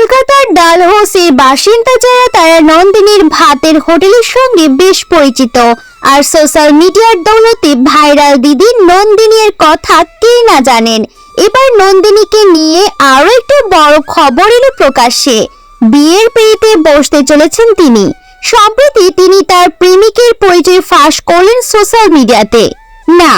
কলকাতার ডালহৌসির বাসিন্দা যারা, তারা নন্দিনীর ভাতের হোটেলের সঙ্গে বেশ পরিচিত। আর সোশ্যাল মিডিয়ার দৌলতে ভাইরাল দিদি নন্দিনীর কথা কে না জানেন। এবার নন্দিনীকে নিয়ে আরও একটু বড় খবর এলো প্রকাশ্যে। বিয়ের পিড়িতে বসতে চলেছেন তিনি। সম্প্রতি তিনি তার প্রেমিকের পরিচয় ফাঁস করলেন সোশ্যাল মিডিয়াতে না,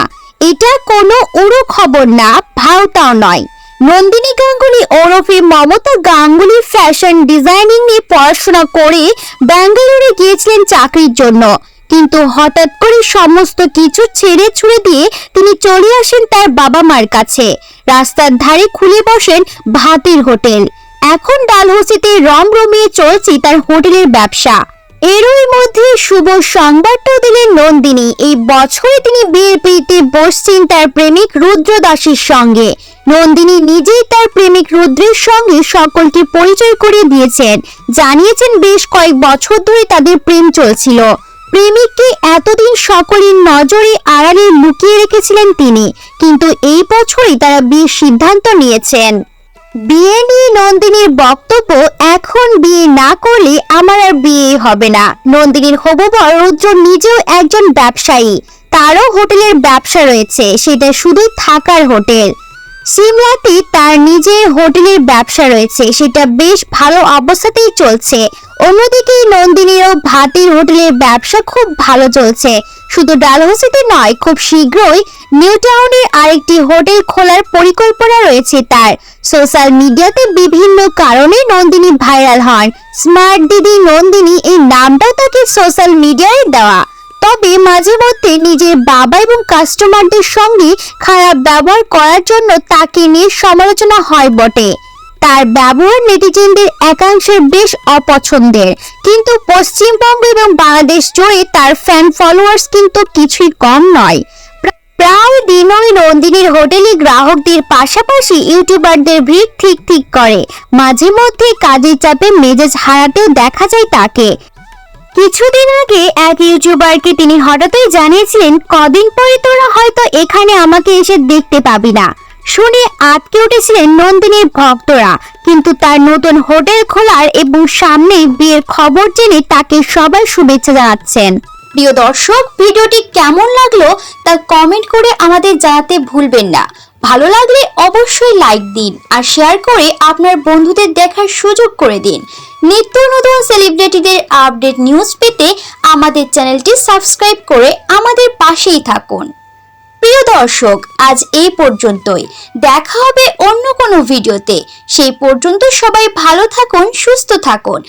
এটা কোনো উড়ো খবর না ভাওতাও নয়। নন্দিনী গাঙ্গুলি ওরফে মমতা গাঙ্গুলি ফ্যাশন ডিজাইনিং নিয়ে পড়াশোনা করে ব্যাঙ্গালোরে গিয়েছিলেন চাকরির জন্য। কিন্তু হঠাৎ করে সমস্ত কিছু ছেড়ে ছুড়ে দিয়ে তিনি চলে আসেন তার বাবা মার কাছে। রাস্তার ধারে খুলে বসেন ভাতের হোটেল। এখন ডালহসিতে রমরমিয়ে চলছে তার হোটেলের ব্যবসা। এরই মধ্যে শুভ সংবাদটাও দিলেন নন্দিনী। এই বছরে তিনি বিয়ের পিড়িতে বসছেন তার প্রেমিক রুদ্র দাসের সঙ্গে। নন্দিনী নিজেই তার প্রেমিক রুদ্রের সঙ্গে সকলকে পরিচয় করিয়ে দিয়েছেন। জানিয়েছেন বেশ কয়েক বছর ধরে তাদের প্রেম চলছিল। প্রেমিককে এতদিন সকলের নজরে আড়ালে লুকিয়ে রেখেছিলেন তিনি। কিন্তু এই বছরই তারা বিয়ের সিদ্ধান্ত নিয়েছেন। বিয়ে নিয়ে নন্দিনীর বক্তব্য এখন বিয়ে না করলে আমার আর বিয়ে হবে না। নন্দিনীর হবু বর রুদ্র নিজেও একজন ব্যবসায়ী। তারও হোটেলের ব্যবসা রয়েছে, সেটা শুধু থাকার হোটেল। সিমলাতে তার নিজের হোটেলের ব্যবসা রয়েছে, সেটা বেশ ভালো অবস্থাতেই চলছে। অন্যদিকে নন্দিনীরও ভাতের হোটেলের ব্যবসা খুব ভালো চলছে। শুধু ডালহৌসিতে নয়, খুব শীঘ্রই নিউ টাউনের আরেকটি হোটেল খোলার পরিকল্পনা রয়েছে তার। সোশ্যাল মিডিয়াতে বিভিন্ন কারণে নন্দিনী ভাইরাল হন। স্মার্ট দিদি নন্দিনী এই নামটাও তাকে সোশ্যাল মিডিয়ায় দেওয়া। তবে মাঝে মধ্যে নিজের বাবা এবং কাস্টমারদের সঙ্গে খারাপ ব্যবহার করার জন্য তাকে নিয়ে সমালোচনা হয় বটে। তার ব্যবহার নেটিজেনদের একাংশের বেশ অপছন্দের। কিন্তু পশ্চিমবঙ্গ এবং বাংলাদেশ জুড়ে তার ফ্যান ফলোয়ার্স কিন্তু কিছুই কম নয়। প্রায় দিনই নন্দিনীর হোটেলে গ্রাহকদের পাশাপাশি ইউটিউবারদের ভিড় ঠিক ঠিক করে। মাঝে মধ্যে কাজের চাপে মেজাজ হারাতেও দেখা যায় তাকে। কিছুদিন আগে এক ইউটিউবারকে তিনি হঠাৎই জানিয়েছিলেন, কদিন পরে তোরা হয়তো এখানে আমাকে এসে দেখতে পাবি না। শুনে আটকে উঠেছিলেন নন্দিনীর ভক্তরা। কিন্তু তার নতুন হোটেল খোলার এবং সামনে বিয়ের খবর জেনে তাকে সবাই শুভেচ্ছা জানাচ্ছেন। প্রিয় দর্শক, ভিডিওটি কেমন লাগল তা কমেন্ট করে আমাদের জানাতে ভুলবেন না। ভালো লাগলে অবশ্যই লাইক দিন আর শেয়ার করে আপনার বন্ধুদের দেখার সুযোগ করে দিন। নিত্য নতুন সেলিব্রিটিদের আপডেট নিউজ পেতে আমাদের চ্যানেলটি সাবস্ক্রাইব করে আমাদের পাশেই থাকুন। প্রিয় দর্শক, আজ এই পর্যন্তই। দেখা হবে অন্য কোনো ভিডিওতে। সেই পর্যন্ত সবাই ভালো থাকুন, সুস্থ থাকুন।